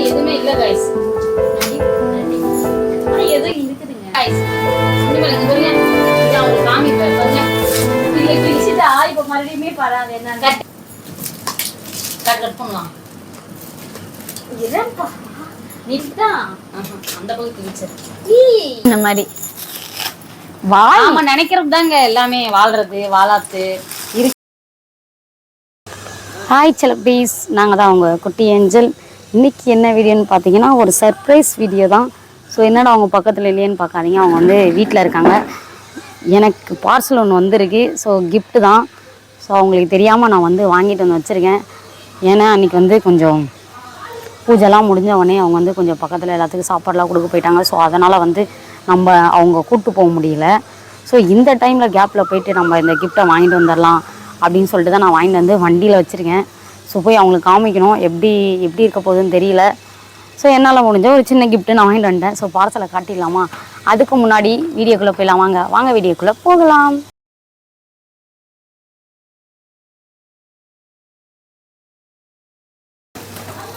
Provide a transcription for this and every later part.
எதுவுமே இல்ல கைஸ் ஆனா ஏதோ இருக்குதுங்க கைஸ் இனிமேல் பாருங்க காமிப்பேன் பாருங்க இல்லை பிடிச்சிட்டா இப்போ மறுபடியுமே பராது என்ன கட் கட் பண்ணலாம் நீதான் அந்த பகுதி வச்சிரு இந்த மாதிரி. வாய் ஆமா நினைக்கிறது தாங்க எல்லாமே. வாழ்றது வாழாத்து இருக்கு ஹாய் செலப்டீஸ் நாங்கள் தான் அவங்க குட்டி ஏஞ்சல் இன்னைக்கு என்ன வீடியோன்னு பார்த்தீங்கன்னா ஒரு சர்ப்ரைஸ் வீடியோ தான். ஸோ என்னடா அவங்க பக்கத்தில் இல்லையேன்னு பார்க்காதீங்க அவங்க வந்து வீட்டில் இருக்காங்க. எனக்கு பார்சல் ஒன்று வந்திருக்கு. ஸோ gift தான். ஸோ அவங்களுக்கு தெரியாமல் நான் வந்து வாங்கிட்டு வந்து வச்சுருக்கேன். ஏன்னா அன்றைக்கி வந்து கொஞ்சம் பூஜைலாம் முடிஞ்ச உடனே அவங்க வந்து கொஞ்சம் பக்கத்தில் எல்லாத்துக்கும் சாப்பாடுலாம் கொடுக்க போயிட்டாங்க. ஸோ அதனால் வந்து நம்ம அவங்க கூப்பிட்டு போக முடியல. ஸோ இந்த டைமில் கேப்பில் போயிட்டு நம்ம இந்த கிஃப்ட்டை வாங்கிட்டு வந்துடலாம் அப்படின்னு சொல்லிட்டு தான் நான் வாங்கிட்டு வந்து வண்டியில் வச்சுருக்கேன். ஸோ போய் அவங்களுக்கு காமிக்கணும். எப்படி எப்படி இருக்க போகுதுன்னு தெரியல. ஸோ என்னால் முடிஞ்ச ஒரு சின்ன கிஃப்ட்டு நான் வாங்கிட்டு வந்துட்டேன். ஸோ பார்சலை காட்டிடலாமா? அதுக்கு முன்னாடி வீடியோக்குள்ளே போயிடலாம். வாங்க வாங்க வீடியோக்குள்ளே போகலாம்.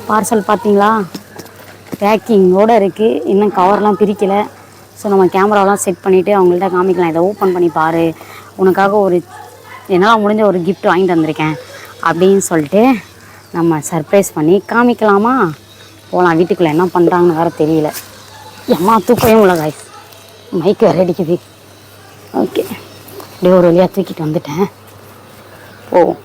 பார்சல் பார்த்தீங்களா? பேக்கிங்கோடு இருக்குது இன்னும் கவர்லாம் பிரிக்கலை. ஸோ நம்ம கேமராலாம் செட் பண்ணிவிட்டு அவங்கள்ட்ட காமிக்கலாம். இதை ஓப்பன் பண்ணி பாரு. உனக்காக ஒரு என்னால் முடிஞ்ச ஒரு கிஃப்ட் வாங்கிட்டு வந்திருக்கேன் அப்படின்னு சொல்லிட்டு நம்ம சர்ப்ரைஸ் பண்ணி காமிக்கலாமா? போகலாம் வீட்டுக்குள்ளே என்ன பண்ணுறாங்கன்னு வேறு தெரியல. எம்மா தூக்கவே உள்ள காய் மைக் வேறு அடிக்குது. ஓகே அப்படியே ஒரு வழியாக தூக்கிட்டு வந்துட்டேன். போவோம்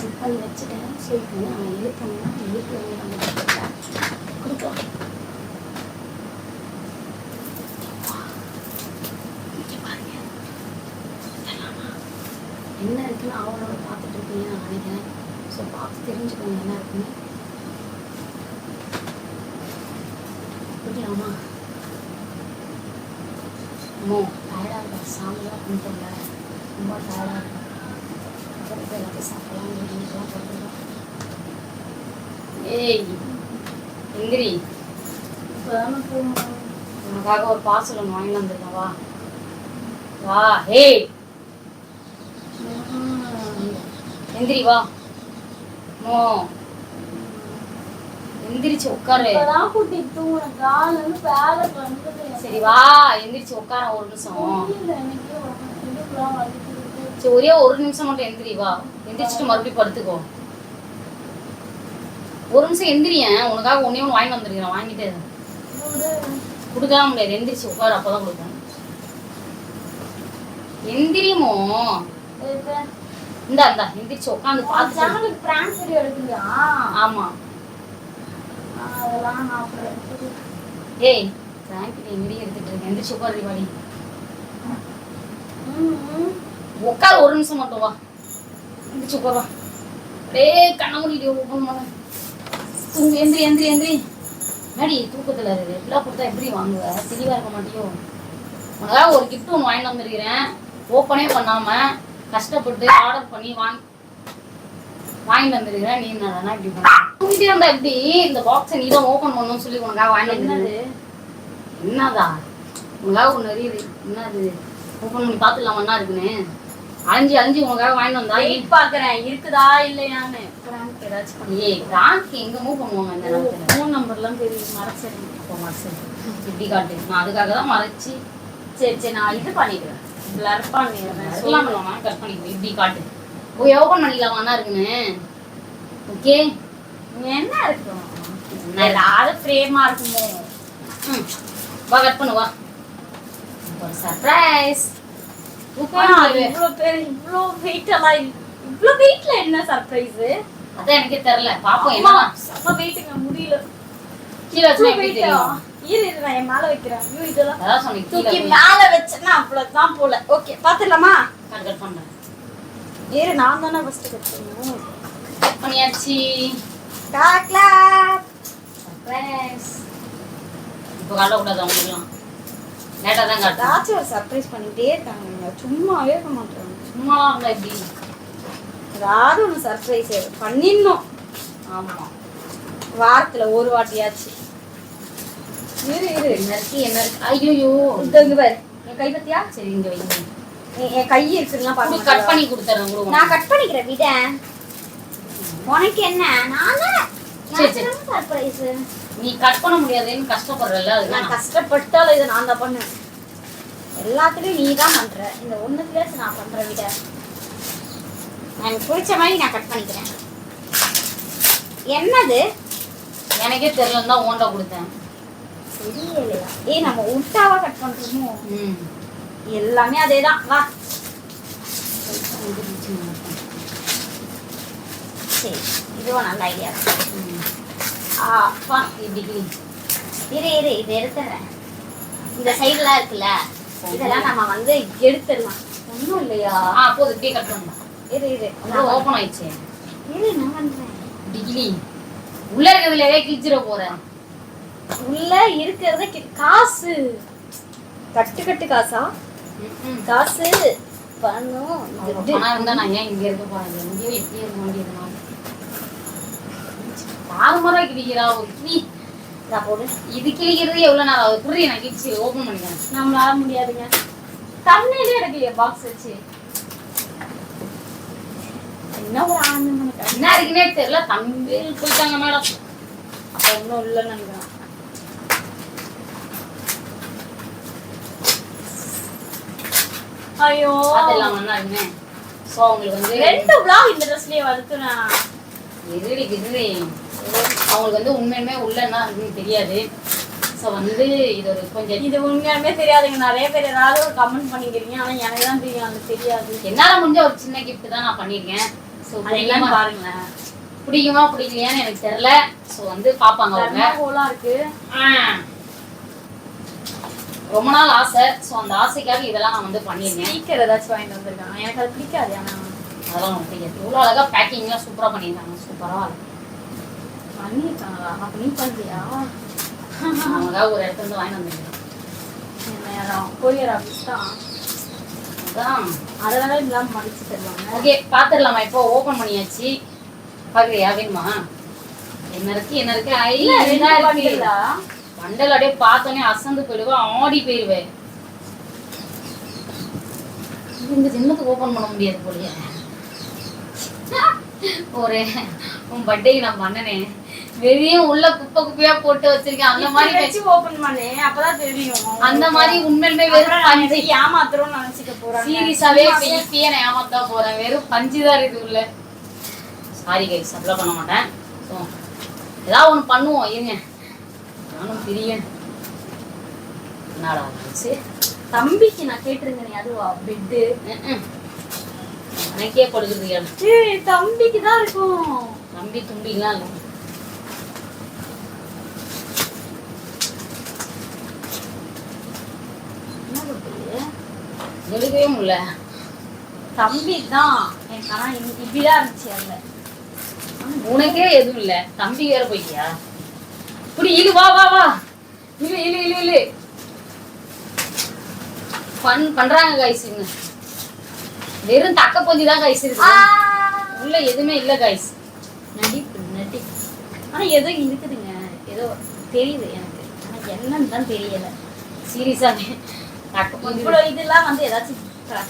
செட் பண்ணி வச்சுட்டேன் ஸோ இப்போ வந்து அவன் எழுப்பணும்னா எழுப்பி கொடுக்கலாம் இங்கே பாருங்க இதெல்லாமா? என்ன இருக்குன்னு அவளோட பார்த்துட்டு இருக்கீங்க நான் நினைக்கிறேன். ஸோ பார்த்து தெரிஞ்சுக்கோங்க என்ன இருக்குன்னு புரியலாமா அம்மோ டயர்டாக இருக்கா? சாமிலாம் கும்பிட்டல ரொம்ப டயர்டாக இருக்கும் அப்புறம் எல்லாத்தையும் சாப்பிடலாம் வீட்டுலாம் போட்டுருக்கோம் ஏய் எந்திரி. இப்போதானே போகணும். உனக்காக ஒரு பார்சல் ஒன்று வாங்கிட்டு வந்திருக்கேன் வா. வா ஏய். எந்திரி வா. மோ. எந்திரிச்சு உட்காரு. கூட்டி தூங்கின காலில் இருந்து வேலை பண்ணுறது சரி வா. எந்திரிச்சு உட்கார ஒரு நிமிஷம். சரி ஒரே ஒரு நிமிஷம் மட்டும் எந்திரி வா. எந்திரிச்சிட்டு மறுபடியும் படுத்துக்கோ. ஒரு நிமிஷம் எந்திரியேன் உனக்காக ஒன்னே ஒன்று வாங்கி வந்திருக்கிறேன். வாங்கிட்டு. கொடுக்கலாம் முடியாது. எந்திரிச்சு உட்காரு அப்பதான் கொடுப்பேன். எந்திரியுமோ இந்தா இந்தா எந்திரிச்சு உட்காந்து பார்த்து சேனலுக்கு பிராங்க் வீடியோ எடுக்கலையா ஆமா. அதெல்லாம் நான். ஏய் பிராங்க் எங்கடி எடுத்துட்டு இருக்கேன் எந்திரிச்சு உட்காரு வாடி. உட்கார் ஒரு நிமிஷம் மட்டும் வா. எந்திரிச்சு உட்கார் வா. டேய் கண்ண மூடிட்டு ஓப்பன் பண்ண. தூங்கு எந்திரி எந்திரி எந்திரி. மேடி தூக்கத்துல இருக்கு எப்படிலாம் கொடுத்தா எப்படி வாங்குவ? தெளிவா இருக்க மாட்டியோ? உனக்காக ஒரு gift ஒன்று வாங்கிட்டு வந்திருக்கிறேன் ஓப்பனே பண்ணாம கஷ்டப்பட்டு ஆர்டர் பண்ணி வாங்கி வாங்கிட்டு வந்திருக்கிறேன் நீ என்னடா இப்படி பண்ண தூங்கிட்டே இருந்தா எப்படி? இந்த பாக்ஸை நீ தான் ஓப்பன் பண்ணணும்னு சொல்லி உனக்காக வாங்கிட்டு என்னது? என்னதா? உனக்காக ஒன்று எரியுது என்னது? ஓப்பன் பண்ணி பார்த்துலாமா என்ன இருக்குன்னு? அழிஞ்சு அழிஞ்சு உனக்காக வாங்கிட்டு வந்தா வெயிட் பாக்குறேன் இருக்குதா இல்லையான்னு. பிராங்க் ஏதாச்சும் பண்ணி ஏய் ராங்க் எங்க மூவ் பண்ணுவாங்க இந்த நேரத்துல? ஃபோன் நம்பர்லாம் தெரியும் மனசு இப்படி காட்டு. நான் அதுக்காக தான் மறைச்சு சரி சரி. நான் இது பண்ணிடுறேன் பிளர் பண்ணிடுறேன். சொல்லலாம் நான் கட் இப்படி காட்டு. ஓப்பன் இருக்குன்னு. ஓகே என்ன இருக்கும் ஏதாவது ஃப்ரேமா இருக்குமோ? ம். வா கட் பண்ணு வா. ஒரு சர்ப்ரைஸ் இவ்வளோ பேர் இவ்வளோ இவ்வளோ வெயிட்ல என்ன சர்ப்ரைஸ் அதான் எனக்கே தெரியல. பாப்போம் என்ன வெயிட்டுங்க முடியல. கீழே வெயிட்டா தெரியும்? இரு இரு நான் என் மேல வைக்கிறேன். ஐயோ இதெல்லாம் அதான் சொன்னேன் கீழே தூக்கி போய். மேல வச்சேன்னா அவ்வளவுதான் போல. ஓகே பாத்துடலாமா கட் கட் பண்றேன் இரு நான் தானே ஃபர்ஸ்ட் கட் பண்ணியாச்சு. கிளாப் சர்ப்ரைஸ் இப்போ காட்டக்கூடாது அவங்களுக்குலாம். லேட்டாக தான் காட்டும். ஏதாச்சும் ஒரு சர்ப்ரைஸ் பண்ணிட்டே இருக்காங்க. இவங்க. சும்மாவே இருக்க மாட்டாங்க. சும்மா இருந்தா எப்படி ஏதாவது ஒன்று சர்ப்ரைஸ் பண்ணிடணும் ஆமா. வாரத்துல ஒரு வாட்டியாச்சு. இரு இரு இருக்கு என்ன இருக்கு ஐயோ இந்த இங்க பாரு என் கை பத்தியா சரி இங்க வைங்க என் கை இருக்குன்னா கட் பாருங்க பண்ணி கொடுத்துறேன் நான் கட் பண்ணிக்கிறேன் விட உனக்கு என்ன நானே சரி, சரி. சர்ப்ரைஸ் நீ கட் பண்ண முடியாதுன்னு கஷ்டப்படுறல நான் அதுதான் கஷ்டப்பட்டாலும் இதை நான் தான் பண்ணுவேன் எல்லாத்துலயும் நீ தான் பண்ற இந்த ஒண்ணுக்குள்ள நான் பண்றேன் விட நான் எனக்கு பிடிச்ச மாதிரி நான் கட் பண்ணிக்கிறேன் என்னது எனக்கே தெரியலன்னு தான் ஓண்ட கொடுத்தேன் தெரியலையா ஏய் நம்ம உல்டாவா கட் பண்றோமோ? எல்லாமே அதேதான். வா. சரி இதுவும் நல்ல ஐடியா. அப்பா இப்படி. இரு இரு இது எடுத்துறேன் இந்த சைடுலாம் இருக்குல்ல இதெல்லாம் நம்ம வந்து எடுத்துடலாம். ஒன்றும் இல்லையா? ஆ போதும் இப்படியே கட் பண்ணலாம். இரு இரு. ஓப்பன் ஆயிடுச்சு. இரு நான் பண்றேன். டிகிரி. உள்ள இருக்கிறதுல கிழிச்சிட போறேன். உள்ள இருக்கிறது காசு. கட்டு கட்டு காசா? காசு. பணம் இது பணம் இருந்தா நான் ஏன் இங்க இருக்க போறேன்? எங்கேயோ எப்படி இருக்க வேண்டியது நான் தாறுமாறா கிழிக்கிறா ஒரு கிளி இதா போடு. இது கிழிக்கிறது எவ்வளவு ஆகுது? புரிய நான் கிழிச்சு ஓப்பன் பண்ணிக்கிறேன். நம்மளால முடியாதுங்க. தண்ணியிலே எடுக்கலையே பாக்ஸ் வச்சு. என்ன ஒரு ஆனந்தம் என்ன இருக்குன்னே தெரியல. தம்பி போயிட்டாங்க மேடம். அப்ப ஒன்றும் இல்லைன்னு நினைக்கிறேன். ஐயோ. அதெல்லாம் என்ன இருக்குன்னு ஸோ அவங்களுக்கு வந்து ரெண்டு vlog இந்த ட்ரெஸ்லயே வருத்துனா எதிரி எதிரி அவங்களுக்கு வந்து உண்மையுமே உள்ள என்ன இருக்குன்னு தெரியாது. ஸோ வந்து இது ஒரு கொஞ்சம் இது உண்மையாலுமே தெரியாதுங்க. நிறைய பேர் ஏதாவது ஒரு கமெண்ட் பண்ணிக்கிறீங்க. ஆனா எனக்கு தான் தெரியும். அது தெரியாது. என்னால முடிஞ்ச ஒரு சின்ன கிஃப்ட் தான் நான் பண்ணிருக்கேன் ஸோ என்னன்னு பாருங்களேன். பிடிக்குமா பிடிக்கலையான்னு எனக்கு தெரியல. ஸோ வந்து பார்ப்பாங்க அவங்க. இருக்கு. ரொம்ப நாள் ஆசை. ஸோ அந்த ஆசைக்காக இதெல்லாம் நான் வந்து பண்ணியிருக்கேன். ஸ்பீக்கர் ஏதாச்சும் வாங்கிட்டு வந்திருக்காங்க. எனக்கு அது பிடிக்காது ஆனா. அதெல்லாம் எனக்கு பிடிக்காது. இவ்வளோ அழகா பேக்கிங்லாம் சூப்பராக பண்ணியிருக்காங்க. சூப்பராக பண்ணிருக்காங்களா அப்ப நீ பண்றியா? அவங்களுக்காக ஒரு இடத்துல இருந்து வாங்கிட்டு வந்துருக்கேன். கொரியர் ஆஃபீஸ் தான். அதான். அதனால இல்லாம மடிச்சு தருவாங்க. ஓகே பார்த்துடலாமா இப்போ ஓப்பன் பண்ணியாச்சு. பார்க்குறியா வேணுமா? என்ன இருக்கு? என்ன இருக்கு? இல்ல மண்டல் அப்படியே பார்த்தோன்னே அசந்து போயிடுவேன் ஆடி போயிடுவேன் இந்த ஜென்மத்துக்கு ஓப்பன் பண்ண முடியாது போலயே. ஒரு உன் பர்த்டேக்கு நான் பண்ணனேன் வெறியும் உள்ள குப்பை குப்பையா போட்டு வச்சிருக்கேன். அந்த மாதிரி வச்சு ஓபன் பண்ணு. அப்பதான் தெரியும். அந்த மாதிரி அப்புறம் வெறும் நான் பஞ்சு. இதை ஏமாத்துறோம்னு நினைச்சுக்க போறாங்க. சீரியஸாவே இப்பயே நான் ஏமாத்தா போறேன். வெறும் பஞ்சு தான் இருக்கு உள்ள. சாரி கைஸ் அப்படிலாம் பண்ண மாட்டேன். ஏதாவது ஒன்று பண்ணுவோம் இருங்க. நானும் பிரிய என்னடா தம்பிக்கு நான் கேட்டிருந்தேன் அதுவா? பெட்டு எனக்கே. ஏய் தம்பிக்கு தான் இருக்கும். தம்பி தும்பிலாம் இல்லை? எடுக்கவே முடியல. தம்பி தான். எனக்கு ஆனா இ- இப்படிதான் இருந்துச்சு அதுல. உனக்கே எதுவும் இல்லை. தம்பி வேற போயிட்டியா? இப்படி இழு வா வா வா. இழு இழு இழு இழு ஃபன் பண்றாங்க கைஸ் இவங்க. வெறும் தக்க பொஞ்சி தான் கைஸ் இருக்கு. உள்ள எதுவுமே இல்ல கைஸ் நடிப்பு நடிப்பு ஆனா ஏதோ இருக்குதுங்க. ஏதோ தெரியுது எனக்கு. ஆனா என்னன்னு தான் தெரியல. சீரியஸாவே தக்க பொஞ்சி இவ்வளவு இதெல்லாம் வந்து ஏதாச்சும்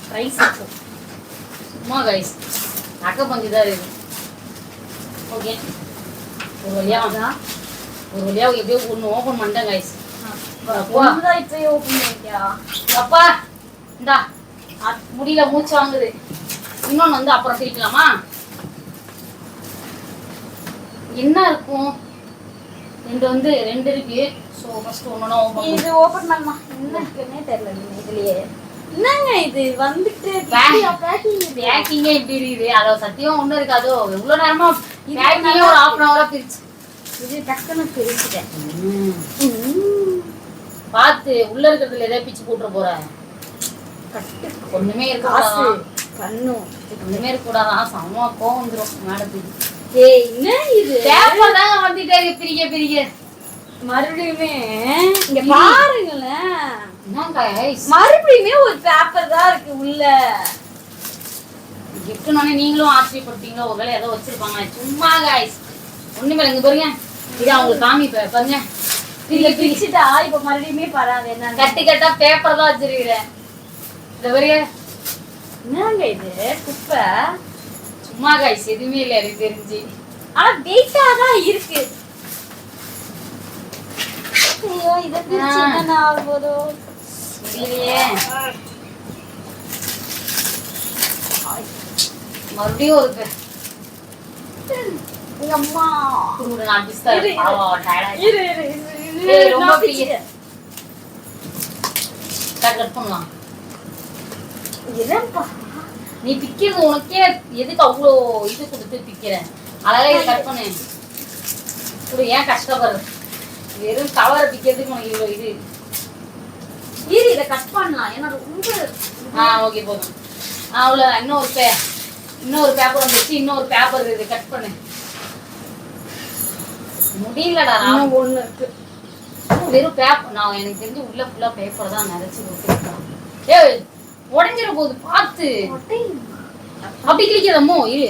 ப்ரைஸ் இருக்கும் சும்மா கைஸ் தக்க பொஞ்சி தான் இருக்கு. ஓகே ஒரு வழியா அதான். ஒரு வழியா எப்படியோ ஒன்று ஓப்பன் பண்ணிட்டேன் கைஸ் இப்பயே ஓப்பன் பண்ணிருக்கியா அப்பா இந்தா. முடியல மூச்சு வாங்குது. இன்னொன்னு வந்து அப்புறம் பிரிக்கலாமா? என்ன இருக்கும்? ரெண்டு வந்து ரெண்டு இருக்கு. ஸோ ஃபர்ஸ்ட் ஒன்று ஓப்பன் இது ஓபன் பண்ணமா என்ன இருக்குன்னே தெரியல இதுலயே. என்னங்க இது? வந்துட்டு பேக்கிங்கே இப்படி இருக்குது. அதோ சத்தியம் ஒன்றும் இருக்காதோ எவ்வளோ நேரமா பேக்கிங்கே ஒரு ஹாஃப் அன் ஹவராக பிரிச்சு. இது டக்குன்னு பிரிச்சுட்டேன். பார்த்து உள்ள இருக்கிறதுல எதாவது பிச்சு போட்டுற போற? கட்டு ஒண்ணுமே இருக்கக்கூடாதான் பண்ணும். ஒண்ணுமே இருக்கக்கூடாதான் செம்ம கோவம் வந்துடும் மேடத்துக்கு ஏய் என்ன இது? பேப்பர் தாங்க வந்துட்டே இருக்கு. பிரிக்க பிரிக்க. மறுபடியுமே இங்க பாருங்களேன். மறுபடியுமே ஒரு பேப்பர் தான் இருக்கு உள்ள. கிஃப்ட்னோடனே நீங்களும் ஆச்சரியப்படுத்தீங்களோ? ஒருவேளை ஏதோ வச்சிருப்பாங்க சும்மா காய்ஸ் ஒண்ணுமே இங்க பாருங்க. இது அவங்களுக்கு காமிப்பேன் பாருங்க. பிரிச்சுட்டா இப்ப மறுபடியுமே பராது என்ன கட்டி கட்டா பேப்பர் தான் வச்சிருக்கிறேன். இந்த பாருங்க. என்னங்க இது? குப்பை? சும்மா காய்ஸ் எதுவுமே இல்லை எனக்கு தெரிஞ்சு. ஆனா வெயிட்டா தான் இருக்கு. ஐயோ இத பிரிச்சு ஆ. என்ன ஆக போதோ. இல்லையே மறுபடியும் ஒரு அம்மா குடுகுடு நான் பிஸ்தா இரு, இரு. பாவம், ஆயிடுச்சு. இரு இரு இரு, ரொம்ப. பிரிச்சுட்டேன். கட் கட் பண்ணலாம். இருப்பா நீ பிக்கிறது உனக்கே எதுக்கு அவ்வளோ இது கொடுத்து பிக்கிற அழகா இதை கட் பண்ணு. ஒரு ஏன் கஷ்டப்படுற? வெறும் கவரை பிக்கிறதுக்கு உனக்கு இவ்வளோ இது. இரு இத கட் பண்ணலாம். ஏன்னா ரொம்ப ஆ ஓகே போதும். அவ்வளோ இன்னொரு பே இன்னொரு பேப்பர் வந்துச்சு இன்னொரு பேப்பர் இது கட் பண்ணு. முடியலடா. நான் ஒண்ணு இருக்கு. வெறும் பேப்பர் நான் எனக்கு தெரிஞ்சு உள்ள ஃபுல்லா பேப்பர் தான் நிறைச்சு கொடுத்துருக்கேன். ஏய் உடஞ்சிட போகுது பார்த்து அப்படி கிழிக்கிறமோ இரு.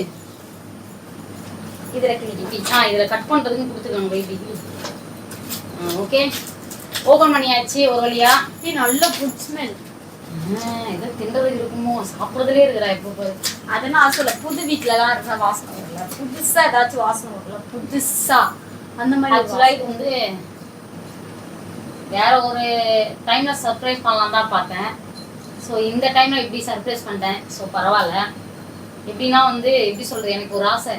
இதுல இப்படி ஆ இதுல கட் பண்றதுக்கு கொடுத்துருக்காங்க பேபிக்கு ஓகே ஓபன் பண்ணியாச்சு ஒரு வழியா. நல்ல ஃபுட் ஸ்மெல் ஏதோ தின்றதுக்கு இருக்குமோ சாப்பிடுறதுலே இருக்கிறா இப்போ பாரு. அத நான் சொல்ல புது வீட்ல எல்லாம் இருக்கிற வாசனை வரல. புதுசா ஏதாச்சும் வாசனை வரல. புதுசா. அந்த மாதிரி ஒரு ஆக்சுவலா இது வந்து வேற ஒரு டைம்ல சர்ப்ரைஸ் பண்ணலாம் தான் பார்த்தேன். ஸோ இந்த டைம்ல இப்படி சர்ப்ரைஸ் பண்ணிட்டேன். ஸோ பரவாயில்ல. எப்படின்னா வந்து எப்படி சொல்றது எனக்கு ஒரு ஆசை.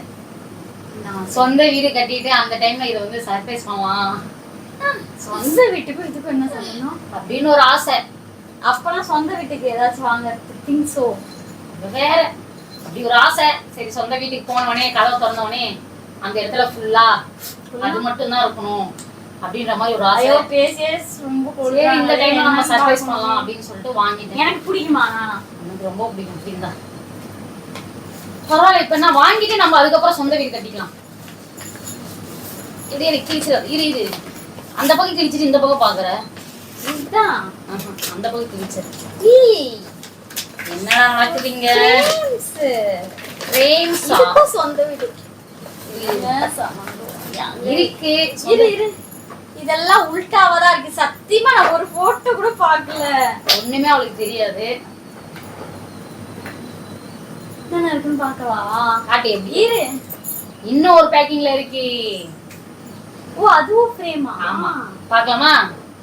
நான் சொந்த வீடு கட்டிட்டு அந்த டைம்ல இதை வந்து சர்ப்ரைஸ் பண்ணலாம். சொந்த வீட்டுக்கும் இதுக்கும் என்ன சம்பந்தம்? அப்படின்னு ஒரு ஆசை. அப்பெல்லாம் சொந்த வீட்டுக்கு ஏதாச்சும் வாங்குறது திங்ஸோ வேற. அப்படி ஒரு ஆசை. சரி சொந்த வீட்டுக்கு போனவனே கதவை திறந்தவனே அந்த இடத்துல ஃபுல்லா அது மட்டும் தான் இருக்கணும். அப்படின்ற மாதிரி ஒரு ஆசை. ஐயோ பேசியே ரொம்ப சரி இந்த டைம்ல நம்ம சர்ப்ரைஸ். பண்ணலாம் அப்படின்னு சொல்லிட்டு வாங்கிட்டேன். எனக்கு பிடிக்குமா? எனக்கு ரொம்ப பிடிக்கும் பிடிந்தா பரவாயில்ல இப்ப வாங்கிட்டு நம்ம அதுக்கப்புறம் சொந்த வீடு கட்டிக்கலாம். இது எனக்கு கிழிச்சிடாது இரு இரு. அந்த பக்கம் கிழிச்சிட்டு இந்த பக்கம் பாக்குற. இதுதான். அந்த பக்கம் கிழிச்சிரு. ஈ, என்னடா நடக்குதுங்க சொந்த வீடு. என்ன? இருக்கு. இரு இரு. இதெல்லாம் உல்டாவா தான் இருக்கு. சத்தியமா நான் ஒரு போட்டோ கூட பார்க்கல. ஒண்ணுமே அவளுக்கு தெரியாது. என்ன இருக்குன்னு பார்க்கவா? காட்டு எப்படி? இரு. இன்னும் ஒரு பேக்கிங்ல இருக்கு. ஓ அதுவும் ஃப்ரேமா ஆமா. பார்க்கலாமா?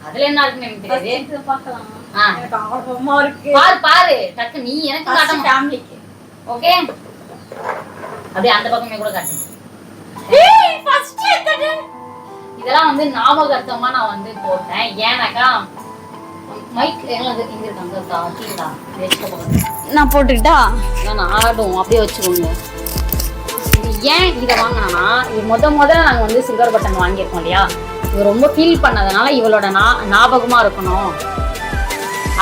அதுல என்ன இருக்குன்னு எனக்கு தெரியாது. பார்க்கலாம். ஆ. எனக்கு ஆர்வமா இருக்கு. பாரு பாரு. டக்கு நீ எனக்கு காட்ட ஃபேமிலிக்கு ஓகே அப்படியே அந்த பக்கமே கூட காட்டு. இதெல்லாம் வந்து ஞாபகார்த்தமா நான் வந்து போட்டேன். ஏன்னாக்கா மைக் எங்க இங்க இருக்கு அங்க இருக்கா? கீழா வச்சுக்க போகிறேன் நான் போட்டுக்கிட்டா? நான் ஆடும் அப்படியே வச்சுக்கோங்க. ஏன் இதை வாங்கினா இது முத முதல்ல நாங்கள் வந்து சில்வர் பட்டன் வாங்கியிருக்கோம் இல்லையா? இது ரொம்ப ஃபீல் பண்ணதுனால இவளோட நா ஞாபகமாக இருக்கணும்.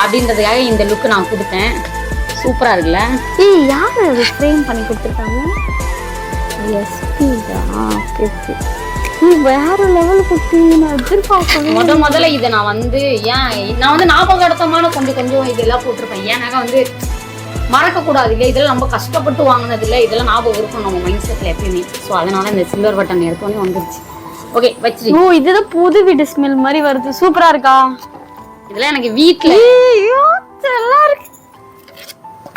அப்படின்றதுக்காக இந்த லுக்கு நான் கொடுத்தேன். சூப்பராக இருக்குல்ல? ஏய் யார் ஃப்ரேம் பண்ணி கொடுத்துருக்காங்க? எஸ்பிதா ஓகே வேற லெவல் குட்டி நான் எதிர்பார்க்கவே முத முதல்ல இதை நான் வந்து ஏன் நான் வந்து ஞாபகார்த்தமான கொஞ்சம் கொஞ்சம் இதெல்லாம் போட்டிருப்பேன். ஏன்னாக்கா வந்து மறக்கக்கூடாது இல்லை இதெல்லாம் நம்ம கஷ்டப்பட்டு வாங்கினது இல்லை. இதெல்லாம் ஞாபகம் இருக்கும் நம்ம மைண்ட் செட்டில் எப்பயுமே. ஸோ அதனால இந்த சில்வர் பட்டன் எடுத்தோடனே வந்துருச்சு. ஓகே வச்சு ஓ இதுதான் புது வீட்டு ஸ்மெல் மாதிரி வருது. சூப்பரா இருக்கா? இதெல்லாம் எனக்கு வீட்டில்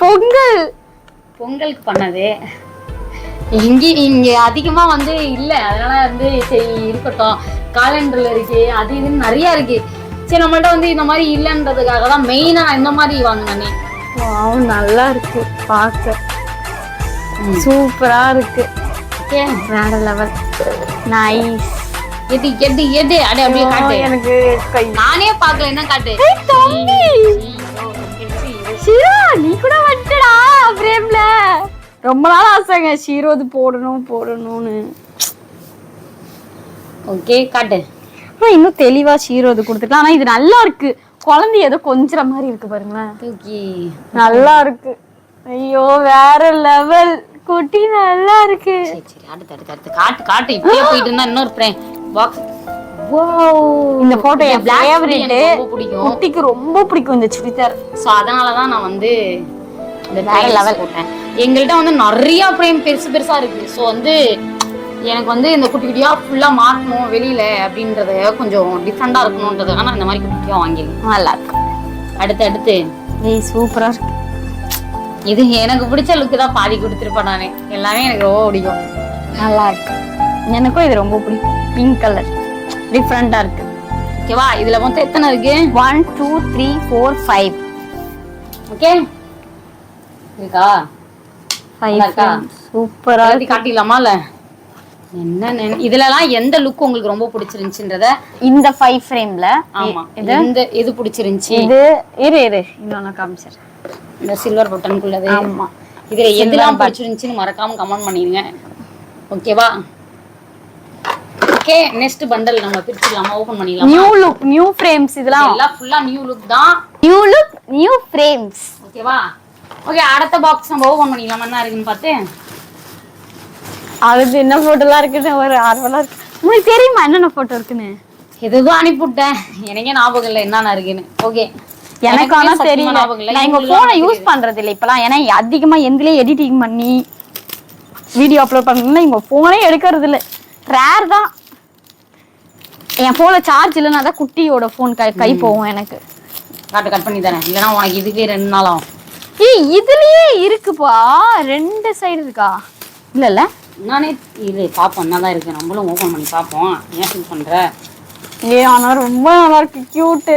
பொங்கல். பொங்கலுக்கு பண்ணது. இங்கே இங்கே அதிகமாக வந்து இல்லை. அதனால வந்து சரி இருக்கட்டும். காலண்டரில் இருக்கு அது இதுன்னு நிறையா இருக்கு. சரி நம்மள்ட்ட வந்து இந்த மாதிரி இல்லைன்றதுக்காக தான் மெயினாக இந்த மாதிரி வாங்கினேனே. வாவ் நல்லா இருக்கு. பார்க்க. சூப்பரா இருக்கு. ஓகே வேற லெவல் நைஸ் எது எது எது? அடே அப்படியே காட்டு. எனக்கு நானே பார்க்கல என்ன காட்டு? ஷீரோ நீ கூட வந்துடா பிரேம்ல ரொம்ப நாள் ஆசைங்க. ஷீரோ இது போடணும் போடணும்னு. ஓகே காட்டு. ஆனா இன்னும் தெளிவா ஷீரோ இது கொடுத்துருக்கலாம் ஆனா இது நல்லா இருக்கு. குழந்தை ஏதோ கொஞ்சற மாதிரி இருக்கு பாருங்களேன். தூக்கி. நல்லா இருக்கு. ஐயோ வேற லெவல். குட்டி நல்லா இருக்கு. சரி சரி அடுத்து அடுத்து அடுத்து. காட்டு காட்டு. இப்படியே போயிட்டு இருந்தா இன்னொரு ஃப்ரேம் பாக்ஸ் இந்த போட்டோ என் ஃபேவரட் குட்டிக்கு ரொம்ப பிடிக்கும் இந்த சுடிதார். ஸோ அதனால தான் நான் வந்து வேற. லெவல் போட்டேன். எங்கள்கிட்ட வந்து நிறைய ஃப்ரேம் பெருசு பெருசா இருக்கு. ஸோ வந்து எனக்கு வந்து இந்த குட்டி குட்டியா ஃபுல்லா மாட்டணும் வெளியில அப்படின்றத கொஞ்சம் டிஃப்ரெண்டா இருக்கணுன்றதுக்காக நான் இந்த மாதிரி குட்டி குட்டியா வாங்கியிருக்கேன் நல்லா இருக்கு. அடுத்து அடுத்து. ஏய் சூப்பரா இருக்கு. இது எனக்கு பிடிச்ச லுக்கு தான் பாதி கொடுத்துருப்பேன் நானு. எல்லாமே எனக்கு ரொம்ப பிடிக்கும். நல்லா இருக்கு. எனக்கும் இது ரொம்ப பிடிக்கும். பிங்க் கலர் டிஃப்ரெண்டா இருக்கு. ஓகேவா இதுல மொத்தம் எத்தனை இருக்கு? One two three four five okay இருக்கா? இருக்கா? சூப்பரா கலட்டி காட்டிடலாமால என்ன இதுலலாம் எந்த லுக் உங்களுக்கு ரொம்ப பிடிச்சிருந்துச்சுன்றத இந்த ஃபைவ் ஃப்ரேம்ல ஆமா இந்த எது பிடிச்சிருந்துச்சு. இது இரு இரு. இன்னொன்னு காமிச்சிடுறேன். இந்த சில்வர் பட்டனுக்குள்ளது ஆமா. இதுல எதுலாம் பிடிச்சிருந்துச்சுன்னு மறக்காம கமெண்ட் பண்ணிருங்க ஓகேவா ஓகே நெக்ஸ்ட் பண்டல் நம்ம பிரிச்சுக்கலாமா? ஓபன் பண்ணிடலாமா? நியூ லுக் நியூ ஃப்ரேம்ஸ் இதெல்லாம். எல்லாம் ஃபுல்லா நியூ லுக் தான். நியூ லுக் நியூ ஃப்ரேம்ஸ் ஓகேவா ஓகே அடுத்த பாக்ஸ் நம்ம ஓபன் பண்ணிடலாமா என்ன இருக்குன்னு பார்த்து. அது என்ன போட்டோலாம் இருக்குன்னு ஒரு ஆர்வலா இருக்கு. உங்களுக்கு தெரியுமா என்னென்ன போட்டோ இருக்குன்னு? எதுவும் அனுப்பிவிட்டேன். எனக்கே ஞாபகம் இல்லை என்னென்ன இருக்குன்னு. ஓகே எனக்கு ஆனா இல்லை. நான் எங்க போனை யூஸ் பண்றது இல்ல இப்பலாம் ஏன்னா அதிகமா எந்திலே எடிட்டிங் பண்ணி வீடியோ அப்லோட் பண்ணணும்னா எங்க போனே எடுக்கிறது இல்ல ரேர் தான். என் போன்ல சார்ஜ் இல்லைன்னா தான் குட்டியோட போன் கை கை போகும் எனக்கு. காட்டு கட் பண்ணி தரேன். இல்லைன்னா உனக்கு இதுக்கே ரெண்டு நாள் ஆகும். ஏய் இதுலயே இருக்குப்பா. ரெண்டு சைடு இருக்கா? இல்ல இல்ல நானே இது பார்ப்போம் தான் இருக்கு? நம்மளும் ஓபன் பண்ணி பார்ப்போம் ஏன் ஃபீல் பண்ற? ஏ ஆனா ரொம்ப நல்லா இருக்கு. கியூட்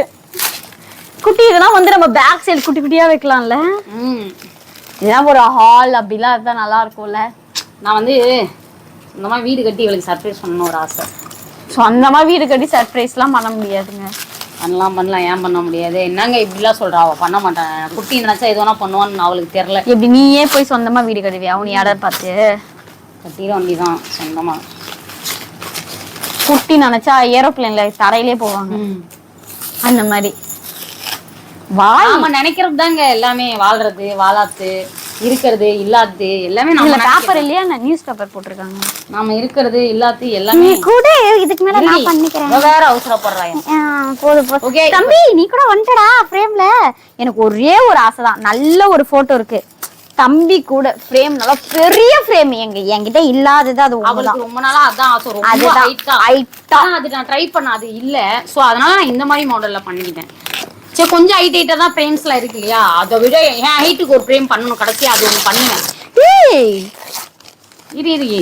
குட்டி இதெல்லாம் வந்து நம்ம பேக் சைடு குட்டி குட்டியா வைக்கலாம்ல? ம். இதெல்லாம் ஒரு ஹால் அப்படிலாம் இருந்தா நல்லா இருக்கும்ல? நான் வந்து இந்த மாதிரி வீடு கட்டி இவளுக்கு சர்ப்ரைஸ் பண்ணணும் ஒரு ஆசை. சொந்தமா வீடு கட்டி சர்ப்ரைஸ்லாம் பண்ண முடியாதுங்க. பண்ணலாம் பண்ணலாம் ஏன் பண்ண முடியாது? என்னங்க இப்படிலாம் சொல்றா? அவ பண்ண மாட்டேன் குட்டி நினைச்சா எது வேணா பண்ணுவான்னு அவளுக்கு தெரியல. எப்படி நீயே போய் சொந்தமா வீடு கட்டுவியா? உன் இடம் பார்த்து? கட்டிட வேண்டிதான் சொந்தமா. குட்டி நினைச்சா ஏரோப்ளேன்ல தரையிலே போவாங்க. அந்த மாதிரி. வாய். நாம நினைக்கிறது தாங்க எல்லாமே. வாழ்றது வாழாத்து. இருக்கிறது இல்லாதது எல்லாமே இதுல நம்ம பேப்பர் இல்லையா? நியூஸ் பேப்பர் போட்டிருக்காங்க. நாம இருக்கிறது இல்லாது எல்லாமே கூட இதுக்கு மேல நான் பண்ணிக்கிறேன். வேற அவசரப்படுறாங்க தம்பி நீ கூட வந்துட்டடா ஃப்ரேம்ல எனக்கு ஒரே ஒரு ஆசை தான். நல்ல ஒரு போட்டோ இருக்கு. தம்பி கூட ஃப்ரேம் நல்லா பெரிய ஃப்ரேம் எங்க என்கிட்ட இல்லாதது அது அவளுக்கு ரொம்ப நாளா அதான் ஆசை. ரொம்ப ஹைட்டா ஹைட்டா அது நான் ட்ரை பண்ண அது இல்ல. சோ அதனால நான் இந்த மாதிரி மாடல்ல பண்ணிக்கிட்டேன். சரி கொஞ்சம் ஹைட் ஹைட்டா தான் ஃப்ரேம்ஸ்ல இருக்கு இல்லையா? அதை விட என் ஹைட்டுக்கு ஒரு ஃப்ரேம் பண்ணணும். கடைசியா அது ஒண்ணு பண்ணுவேன். ஏய். இரு இரு.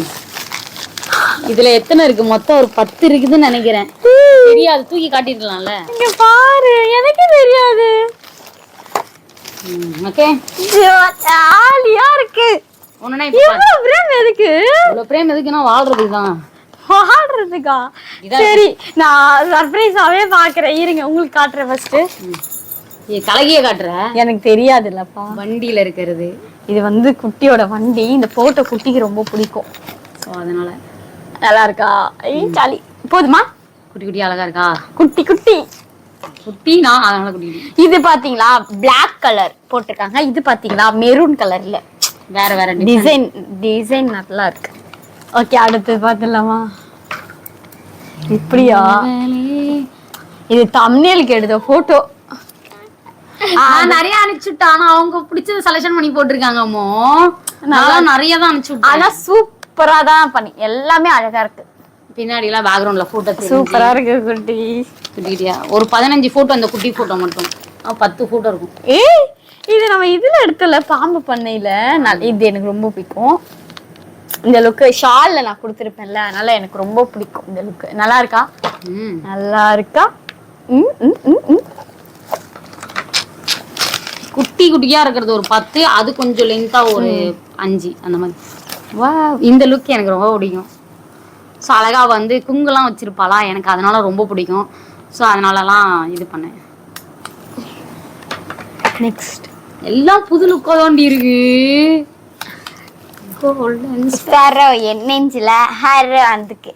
இதுல எத்தனை இருக்கு? மொத்தம் ஒரு பத்து இருக்குதுன்னு நினைக்கிறேன். தெரியாது. தூக்கி காட்டிருக்கலாம்ல இங்க பாரு. எனக்கே தெரியாது. ஓகே ஜாலியா இருக்கு. ஒண்ணுனா பாரு. இவ்வளவு ஃப்ரேம் எதுக்கு? இவ்வளவு ஃப்ரேம் எதுக்குன்னா வாழ்றதுக்கு தான் பாடுறதுக்கா சரி நான் சர்ப்ரைஸாவே பாக்குறேன். இருங்க உங்களுக்கு காட்டுறேன் ஃபர்ஸ்ட் கலகிய காட்டுற? எனக்கு தெரியாதுல்லப்பா. வண்டியில இருக்கிறது. இது வந்து குட்டியோட வண்டி. இந்த போட்டோ குட்டிக்கு ரொம்ப பிடிக்கும். சோ அதனால. நல்லா இருக்கா ஜாலி. போதுமா? குட்டி குட்டி அழகா இருக்கா? குட்டி குட்டி. குட்டி நான் அதனால குட்டி இது பாத்தீங்களா? Black கலர் போட்டிருக்காங்க. இது பாத்தீங்களா? மெரூன் கலர்ல வேற வேற டிசைன் டிசைன் நல்லா இருக்கு ஓகே அடுத்து பார்த்துடலாமா இப்படியா? இது தம்னேலுக்கு எடுத்த போட்டோ நிறைய அனுப்பிச்சுட்டா. ஆனா அவங்க பிடிச்சத செலக்ஷன் பண்ணி போட்டிருக்காங்க அம்மோ. நல்லா நிறைய தான் அனுப்பிச்சு விட்டேன் ஆனா சூப்பரா தான் பண்ணி. எல்லாமே அழகா இருக்கு. பின்னாடி எல்லாம் பேக்ரவுண்ட்ல போட்டோ சூப்பரா இருக்கு குட்டி. குட்டியா ஒரு பதினஞ்சு போட்டோ அந்த குட்டி போட்டோ மட்டும். பத்து போட்டோ இருக்கும். ஏய் இது நம்ம இதுல எடுக்கல பாம்பு பண்ணையில. இது எனக்கு ரொம்ப பிடிக்கும். இந்த லுக்கு ஷால்ல நான் கொடுத்துருப்பேன்ல அதனால எனக்கு ரொம்ப பிடிக்கும் இந்த லுக்கு நல்லா இருக்கா? ம். நல்லா இருக்கா? குட்டி குட்டியா இருக்கிறது ஒரு பத்து அது கொஞ்சம் லென்த்தா ஒரு அஞ்சு அந்த மாதிரி. வா இந்த லுக் எனக்கு ரொம்ப பிடிக்கும். ஸோ அழகா வந்து குங்குலாம் வச்சிருப்பாளா? எனக்கு அதனால ரொம்ப பிடிக்கும். ஸோ அதனாலலாம் இது பண்ணேன். நெக்ஸ்ட் எல்லாம் புது லுக்காக தாண்டி இருக்கு. ஸ்பெரோ என் நெஞ்சில ஹேர் அதுக்கு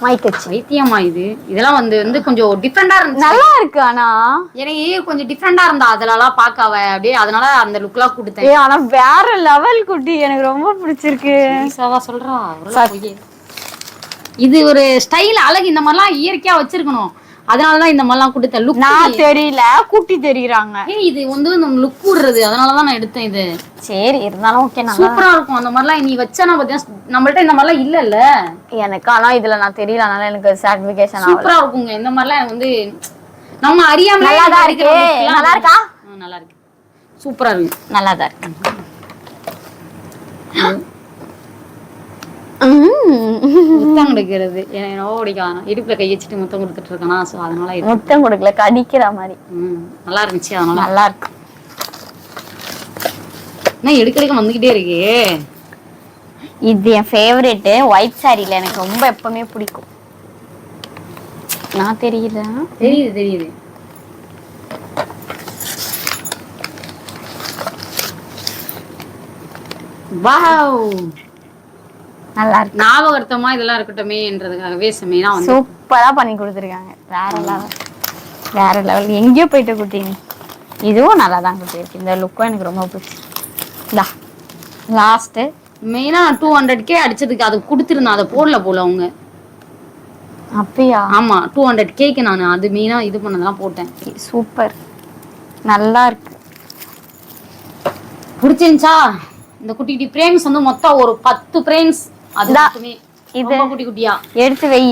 மைக் வச்சு வைத்தியமா இது. இதெல்லாம் வந்து வந்து கொஞ்சம் டிஃப்ரெண்டா இருந்துச்சு. நல்லா இருக்கு ஆனா. எனக்கு கொஞ்சம் டிஃப்ரெண்டா இருந்தா அதுலலாம் பார்க்க அவ அப்படியே அதனால அந்த லுக்லாம் கொடுத்தேன். ஏ ஆனா வேற லெவல் குட்டி. எனக்கு ரொம்ப பிடிச்சிருக்கு. ஈசாவா சொல்றா. இது ஒரு ஸ்டைல் அழகு இந்த மாதிரிலாம் இயற்கையா வச்சிருக்கணும். அதனாலதான் இந்த மாதிரிலாம் கொடுத்தேன். லுக் நான் தெரியல குட்டி தெரியுறாங்க. ஏய் இது வந்து நம்ம லுக் விடுறது. அதனாலதான் நான் எடுத்தேன் இது. சரி இருந்தாலும் ஓகே நல்லா சூப்பரா இருக்கும். அந்த மாதிரிலாம் நீ வச்சா பாத்தியா நம்மள்ட்ட இந்த மாதிரிலாம் இல்லல்ல. எனக்கு ஆனா இதுல நான் தெரியல. அதனால எனக்கு சாட்டிபிகேஷன் ஆகல. சூப்பரா இருக்குங்க. இந்த மாதிரிலாம் வந்து நம்ம அறியாமலே நல்லா தான் இருக்கு. நல்லா இருக்கா? நல்லா இருக்கு. சூப்பரா இருக்கு. நல்லா தான் இருக்கு. முத்தம் கொடுக்கிறது. என்னவோ பிடிக்காது இடுப்புல கை வச்சுட்டு முத்தம் கொடுத்துட்டு இருக்கானா? சோ அதனால முத்தம் கொடுக்கல கடிக்கிற மாதிரி. ம், நல்லா இருந்துச்சு அதனால. நல்லா இருக்கு என்ன எடுக்க எடுக்க வந்துகிட்டே இருக்கு. இது என் ஃபேவரெட் ஒயிட் சாரில எனக்கு ரொம்ப எப்பவுமே பிடிக்கும். நான் தெரியல தெரியுது தெரியுது. வாவ். நல்லா இருக்கு ஞாபகார்த்தமா இதெல்லாம் இருக்கட்டுமேன்றதுக்காகவே செமையா வந்து சூப்பரா பண்ணி கொடுத்துருக்காங்க. வேற லெவல். வேற லெவல். எங்கேயோ போயிட்டு குட்டிங்க இதுவும் நல்லா தான் கொடுத்துருக்கு இந்த லுக்கும் எனக்கு ரொம்ப பிடிச்சி. இந்தா. லாஸ்ட்டு மெயினா டூ ஹண்ட்ரட் கே அடிச்சதுக்கு அது கொடுத்துருந்தேன். அதை போடல போல அவங்க. அப்படியா? ஆமா டூ ஹண்ட்ரட் கேக்கு நான் அது மெயினா இது பண்ணதெல்லாம் போட்டேன். சூப்பர். நல்லா இருக்கு பிடிச்சிருந்துச்சா? இந்த குட்டி குட்டி பிரேம்ஸ் வந்து மொத்தம் ஒரு பத்து பிரேம்ஸ் அது இந்தா, மட்டுமே. இது. ரொம்ப குட்டி குட்டியா. எடுத்து வை.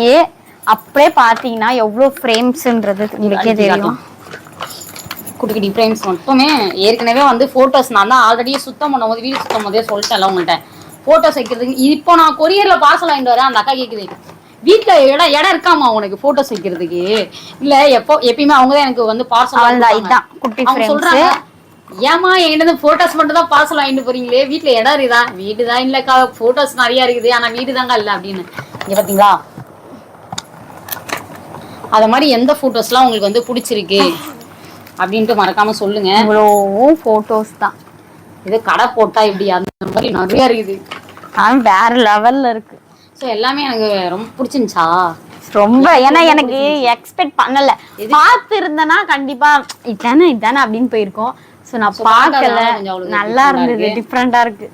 அப்படியே பார்த்தீங்கன்னா எவ்வளோ ஃப்ரேம்ஸ்ன்றது உங்களுக்கே தெரியும். குட்டி குட்டி ஃப்ரேம்ஸ் மட்டுமே. ஏற்கனவே வந்து ஃபோட்டோஸ் நான் தான் ஆல்ரெடி சுத்தம் பண்ணும்போது வீடு சுத்தம் போதே சொல்லிட்டேன்ல உங்கள்கிட்ட ஃபோட்டோஸ் வைக்கிறதுக்கு இப்போ நான் கொரியர்ல பார்சல் வாங்கிட்டு வரேன் அந்த அக்கா கேக்குது. வீட்ல இடம் இடம் இருக்காமா உனக்கு ஃபோட்டோஸ் வைக்கிறதுக்கு? இல்ல எப்போ எப்பயுமே அவங்க தான் எனக்கு வந்து பார்சல் இதுதான் குட்டி ஏமா என்கிட்ட போட்டோஸ் மட்டும் தான் பார்சல் வாங்கிட்டு போறீங்களே? வீட்ல இடம் இருக்குதா? வீடு தான் இல்லக்கா. போட்டோஸ் நிறைய இருக்குது. ஆனா வீடு தாங்க இல்ல அப்படின்னு. இங்க பாத்தீங்களா? அத மாதிரி எந்த போட்டோஸ்லாம் உங்களுக்கு வந்து பிடிச்சிருக்கு? அப்படின்ட்டு மறக்காம சொல்லுங்க. இவ்வளோ ஃபோட்டோஸ் தான். இது கடை போட்டா இப்படி அந்த மாதிரி நிறைய இருக்குது. ஆனால் வேற லெவல்ல இருக்கு. ஸோ எல்லாமே எனக்கு ரொம்ப பிடிச்சிருந்துச்சா? ரொம்ப. ஏன்னா எனக்கு எக்ஸ்பெக்ட் பண்ணல. பார்த்து இருந்தேன்னா கண்டிப்பா இதானே இதானே அப்படின்னு போயிருக்கோம். ஸோ நான் பார்க்கல. நல்லா இருந்தது டிஃப்ரெண்டா இருக்கு.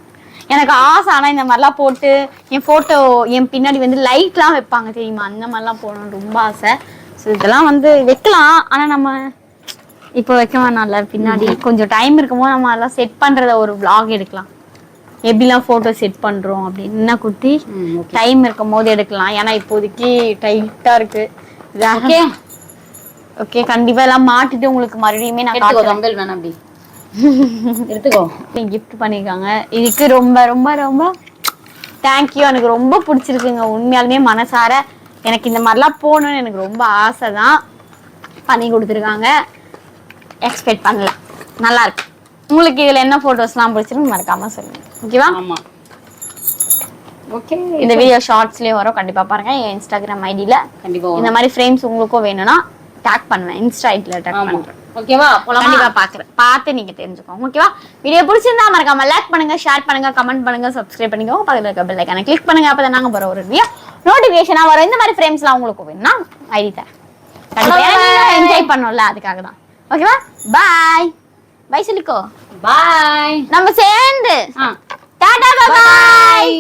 எனக்கு ஆசை ஆனா இந்த மாதிரிலாம் போட்டு என் போட்டோ என் பின்னாடி வந்து லைட்லாம் வைப்பாங்க தெரியுமா? அந்த மாதிரிலாம் போகணும்னு ரொம்ப ஆசை. ஸோ இதெல்லாம் வந்து வைக்கலாம். ஆனா நம்ம இப்போ வைக்க வேணாம்ல. பின்னாடி கொஞ்சம் டைம் இருக்கும்போது நம்ம அதெல்லாம் செட் பண்றத ஒரு vlog எடுக்கலாம். எப்படிலாம் போட்டோ செட் பண்றோம் அப்படின்னு. ஓகே டைம் இருக்கும் போது எடுக்கலாம். ஏன்னா இப்போதைக்கு டைட்டா இருக்கு. ஓகே. ஓகே கண்டிப்பா எல்லாம் மாட்டிட்டு உங்களுக்கு மறுபடியுமே நான் வேணாம் அப்படி. எடுத்துக்கோ. கிஃப்ட் பண்ணிருக்காங்க. இதுக்கு ரொம்ப ரொம்ப ரொம்ப தேங்க்யூ எனக்கு ரொம்ப பிடிச்சிருக்குங்க. உண்மையாலுமே மனசார எனக்கு இந்த மாதிரிலாம் போகணும்னு எனக்கு ரொம்ப ஆசை தான் பண்ணி கொடுத்துருக்காங்க. எக்ஸ்பெக்ட் பண்ணல. நல்லா இருக்கு. உங்களுக்கு இதுல என்ன போட்டோஸ்லாம் பிடிச்சிருக்கு மறக்காம சொல்லுங்க. ஓகேவா ஓகே இந்த வீடியோ ஷார்ட்ஸ்லயே வரும். கண்டிப்பா பாருங்க. என் இன்ஸ்டாகிராம் ஐடியில கண்டிப்பா வரும். இந்த மாதிரி ஃப்ரேம்ஸ் உங்களுக்கும் வேணும்னா டேக் பண்ணுவேன். இன்ஸ்டா ஐடியில டேக் ஆமா. பண்றேன். ஓகேவா? கண்டிப்பா பாக்குறேன். பார்த்து நீங்க தெரிஞ்சுக்கோங்க. ஓகேவா? வீடியோ பிடிச்சிருந்தா மறக்காம லைக் பண்ணுங்க ஷேர் பண்ணுங்க கமெண்ட் பண்ணுங்க சப்ஸ்கிரைப் பண்ணிக்கோங்க. பக்கத்துல இருக்க பெல் ஐக்கான கிளிக் பண்ணுங்க. அப்பதான் நாங்க போற ஒரு வீடியோ நோட்டிபிகேஷனா வரும். இந்த மாதிரி ஃப்ரேம்ஸ்லாம் உங்களுக்கு வேணும்னா ஐடி தரேன். கண்டிப்பா என்ஜாய் பண்ணோம்ல அதுக்காக தான் ஓகேவா? Bye bye சொல்லிக்கோ. பாய் நம்ம சேர்ந்து. டாடா பாய் பாய்